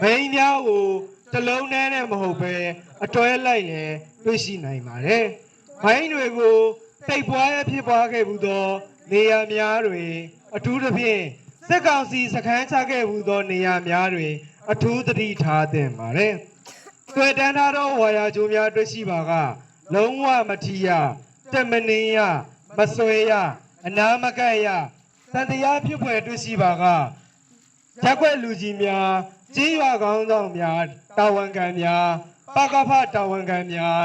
ဘိန်းများကိုတစ်လုံးနဲ့နဲ့မဟုတ်ပဲအတွဲလိုက်လည်းတွေ့ရှိနိုင်ပါတယ်ဘိန်းတွေကိုတိတ်ပွားရဖြစ်ပွားခဲ့ဘူးသော နေရာများတွင်အထူးသဖြင့်စစ်ကောင်စီစခန်းချခဲ့ဘူးသော နေရာများတွင် အထူးသတိထားသင့်ပါတယ်တွေ့တန်းထားသောဝါယာကြိုးများတွေ့ရှိပါက လုံးဝမထီရတမနင်းရမဆွဲရအနာမကက်ရတန်တရားဖြစ်ဖွယ်တွေ့ရှိပါက ရက်ွက်လူကြီးများကြေးရွာကောင်းဆောင်များတာဝန်ခံများပကဖတာဝန်ခံများ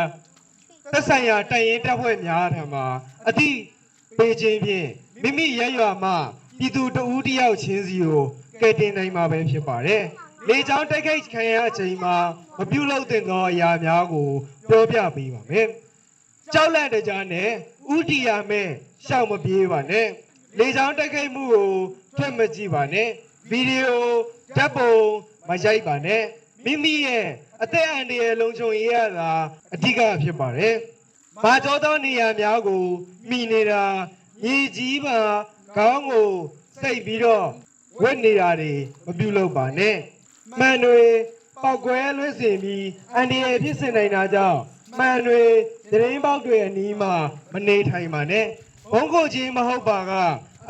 သက်ဆိုင်ရာတိုင်ရင်တပ်ဖွဲ့များထံမှအသည့်ပေးခြင်းဖြင့်မိမိရရွာမှပြည်သူတဦးတယောက်ချင်းစီကိုကယ်တင်နိုင်မှာပဲဖြစ်ပါတယ်လေချောင်းတိုက်ခိုက်ခံရအချိန်မှာမပြုတ်လို့တင်သောအရာများကိုပြောပြပေးပါမယ်ကြောက်လန့်တကြားနဲ့ဥတီယာမဲ့ရှောက်မပြေးပါနဲ့လေချောင်းတိုက်ခိုက်မှုကိုထွတ်မကြည့်ပါနဲ့ ဗီဒီယိုဓာတ်ပုံမရိုက်ပါနဲ့မိမိရဲ့အသက်အန္တရာယ်လုံခြုံရေးရတာအဓိကဖြစ်ပါတယ်။မာကျောသောနေရာများကိုမိနေတာညီကြီးပါခေါင်းကိုစိတ်ပြီးတော့ဝက်နေတာတွေမပြုလုပ်ပါနဲ့။မှန်တွေပောက်ကွဲလွှင့်စင်ပြီးအန္တရာယ်ဖြစ်စေနိုင်တာကြောင့်မှန်တွေသတင်းပေါက်တွေအနီးမှာမနေထိုင်ပါနဲ့ဘုံကိုချင်းမဟုတ်ပါက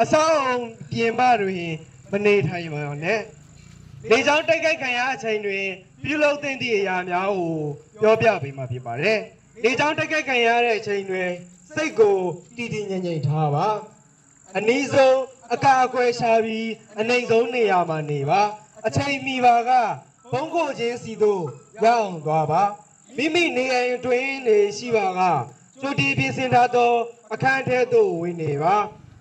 အဆောက်အုံပြင်ပတွင် မနေထိုင်ပါနဲ့လေကြောင်းတိုက်ခိုက်ခံရအချိန်တွင်ပြုလုပ်သင့်သည့်အရာများကိုပြောပြပေးမှာဖြစ်ပါတယ်လေကြောင်းတိုက်ခိုက်ခံရတဲ့အချိန်တွင်စိတ်ကိုတည်တည်ငြိမ်ငြိမ်ထားပါအနည်းဆုံးအကာအကွယ်ရှာပြီးအနိုင်ဆုံးနေရာမှာနေပါအချိန်မီပါကဘုံကိုချင်းစီသို့ရောက်အောင်သွားပါမိမိနေအိမ်အတွင်းနေရှိပါကကြိုတီပြင်ဆင်ထားသောအခန်းထဲသို့ဝင်နေပါ